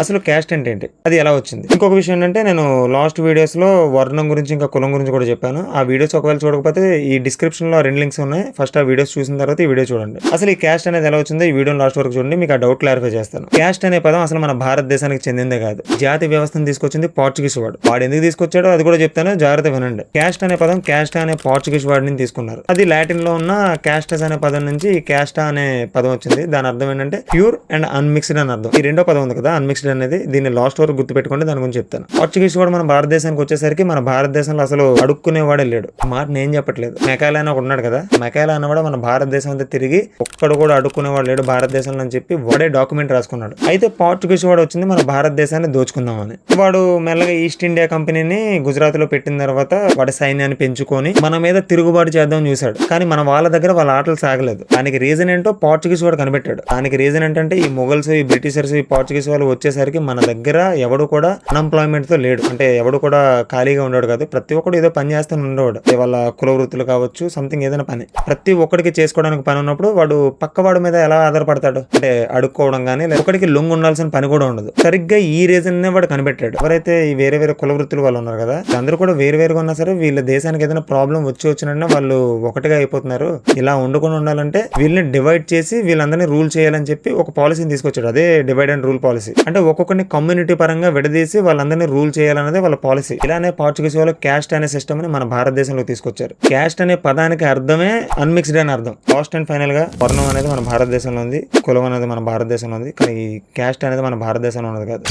అసలు క్యాస్ట్ అంటే ఏంటి? అది ఎలా వచ్చింది? ఇంకొక విషయం ఏంటంటే నేను లాస్ట్ వీడియోస్లో వర్ణం గురించి ఇంకా కులం గురించి కూడా చెప్పాను. ఆ వీడియోస్ ఒకవేళ చూడకపోతే ఈ డిస్క్రిప్షన్లో రెండు లింక్స్ ఉన్నాయి. ఫస్ట్ ఆ వీడియోస్ చూసిన తర్వాత ఈ వీడియో చూడండి. అసలు ఈ క్యాస్ట్ అనేది ఎలా వచ్చిందో ఈ వీడియో లాస్ట్ వరకు చూడండి. మీకు ఆ డౌట్ క్లారిఫై చేస్తాను. క్యాస్ట్ అనే పదం అసలు మన భారతదేశానికి చెందిందే కాదు. జాతి వ్యవస్థను తీసుకొచ్చింది పోర్చుగీస్ వాడు. వాడు ఎందుకు తీసుకొచ్చాడో అది కూడా చెప్తాను. జాగ్రత్త వినండి. క్యాస్ట్ అనే పదం క్యాస్ట్ అనే పోర్చుగీస్ వాడిని తీసుకున్నారు. అది లాటిన్లో ఉన్న క్యాస్టస్ అనే పదం నుంచి క్యాస్టా అనే పదం వచ్చింది. దాని అర్థం ఏంటంటే ప్యూర్ అండ్ అన్మిక్స్డ్ అని అర్థం. ఈ రెండో పదం ఉంది కదా అన్మిక్స్డ్ అనేది దీన్ని లాస్ట్ వరకు గుర్తుపెట్టుకోండి దాని గురించి చెప్తాను. పోర్చుగీస్ వాడు మన భారతదేశానికి వచ్చేసరికి మన భారతదేశంలో అసలు అడుక్కునేవాడే లేడు. మాట నేను చెప్పట్లేదు. మెకాయల అని ఒకడు ఉన్నాడు కదా. మెకాయల అన్న కూడా మన భారతదేశం అంతా తిరిగి ఒక్కడు కూడా అడుక్కునేవాడు లేడు భారతదేశంలో అని చెప్పి వాడే డాక్యుమెంట్ రాసుకున్నాడు. అయితే పోర్చుగీస్ వాడు వచ్చింది మన భారతదేశాన్ని దోచుకుందామని. వాడు మెల్లగా ఈస్ట్ ఇండియా కంపెనీని గుజరాత్లో పెట్టిన తర్వాత వాడి సైన్యాన్ని పెంచుకొని మన మీద తిరుగుబాటు చేద్దాం చూశాడు. కానీ మన వాళ్ళ దగ్గర వాళ్ళ ఆటలు సాగలేదు. దానికి రీజన్ ఏంటో పోర్చుగీస్ వాడు కనిపెట్టాడు. దానికి రీజన్ ఏంటంటే ఈ మొఘల్స్ ఈ బ్రిటిషర్స్ ఈ పోర్చుగీస్ వాళ్ళు వచ్చేసరికి మన దగ్గర ఎవడు కూడా అన్ఎంప్లాయ్మెంట్తో లేడు. అంటే ఎవడు కూడా ఖాళీగా ఉండడు కాదు. ప్రతి ఒక్కడు ఏదో పని చేస్తూనే ఉండేవాడు. వాళ్ళ కుల వృత్తులు కావచ్చు సంథింగ్ ఏదైనా పని. ప్రతి ఒక్కడికి చేసుకోవడానికి పని ఉన్నప్పుడు వాడు పక్కవాడి మీద ఎలా ఆధారపడతాడు? అంటే అడుక్కోవడం కానీ లేదా ఒకడికి లొంగు ఉండాల్సిన పని కూడా ఉండదు. సరిగ్గా ఈ రీజన్ నే వాడు కనిపెట్టాడు. ఎవరైతే ఈ వేరే వేరే కుల వృత్తులు వాళ్ళు ఉన్నారు కదా అందరూ కూడా వేరు వేరుగా ఉన్నా సరే వీళ్ళ దేశానికి ఏదైనా ప్రాబ్లం వచ్చి వచ్చినట్టు వాళ్ళు ఒకటిగా అయిపోతున్నారు. ఇలా ఉండకుండా ఉండాలంటే వీళ్ళని డివైడ్ చేసి వీళ్ళందరినీ రూల్ చేయాలని చెప్పి ఒక పాలసీని తీసుకొచ్చాడు. అదే డివైడ్ అండ్ రూల్ పాలసీ అంటే ఒక్కొక్కరిని కమ్యూనిటీ పరంగా విడదీసి వాళ్ళందరినీ రూల్ చేయాలనేది వాళ్ళ పాలసీ ఇలానే పోర్చుగీస్ వాళ్ళు క్యాస్ట్ అనే సిస్టమ్ని మన భారతదేశంలో తీసుకొచ్చారు. క్యాస్ట్ అనే పదానికి అర్థమే అన్మిక్స్డ్ అని అర్థం. లాస్ట్ అండ్ ఫైనల్గా వర్ణం అనేది మన భారతదేశంలో ఉంది కులం అనేది మన భారతదేశంలో ఉంది కానీ ఈ క్యాస్ట్ అనేది మన భారతదేశంలో ఉన్నది కాదు.